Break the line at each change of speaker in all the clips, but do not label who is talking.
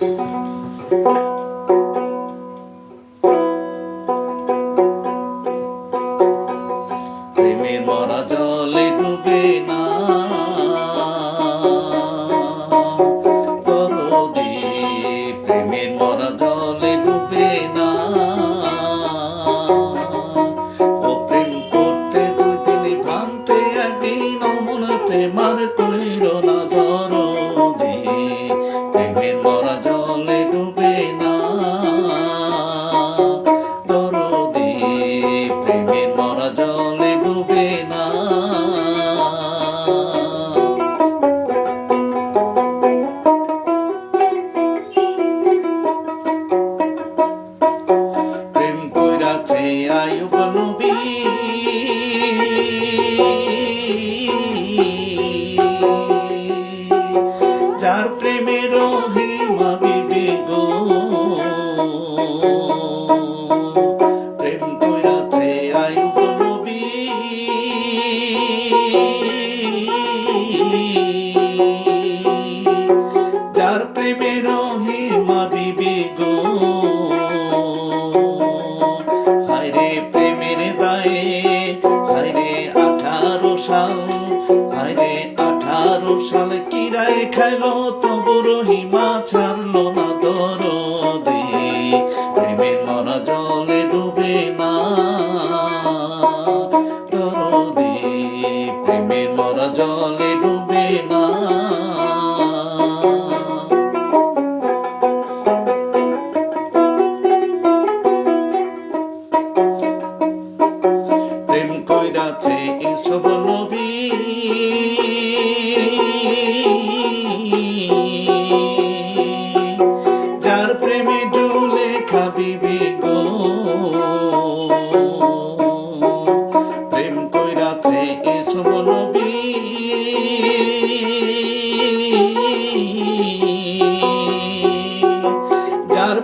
প্রেমের প্রেমের মরা জলে ডুবে না। প্রেম কইরাছে আয়ুব নবী। যার প্রেমের হিমা বিবে গো যার প্রেমে হিমা বিবি গো হায়রে প্রেমের দায়ে হায়রে আঠারো সাল হায়রে আঠারো সাল কিরায় খাইলো তবু রহিমা ছাড়লো না দরদে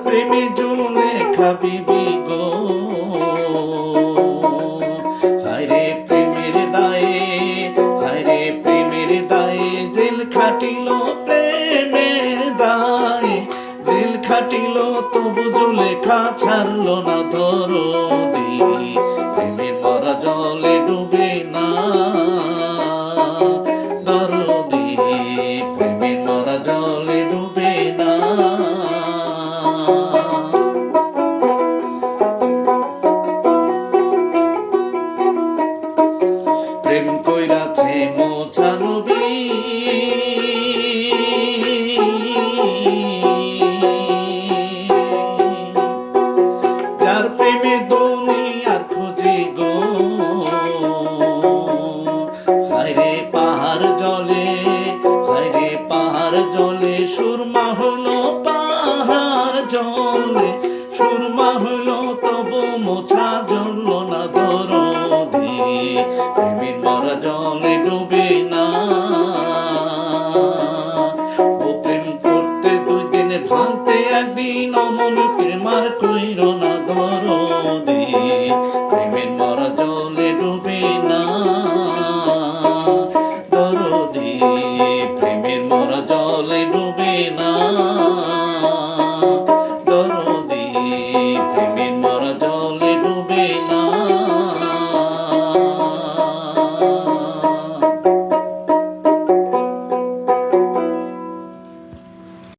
প্রেমে জলে খাবিবি গো। হায়রে প্রেমের দায়ে, হায়রে প্রেমের দায়ে, জেল খাটিল প্রেমের দায়ে। জেল খাটিল, তবু জুলেখা ছাড়ল না ধরো প্রেমের মরা জলে ডুবে না দরদি প্রেমের মরা জলে ডুবে না হায়রে পাহাড় জলে, হায়রে পাহাড় জলে, সুরমা হলো পাহাড় জলে, সুরমা হলো তবু মোছা জল না দরদি, প্রেমের মরা জলে ডুবে না। ও প্রেম করতে দুই দিনে ভাঙতে একদিন অমন প্রেমার Oh.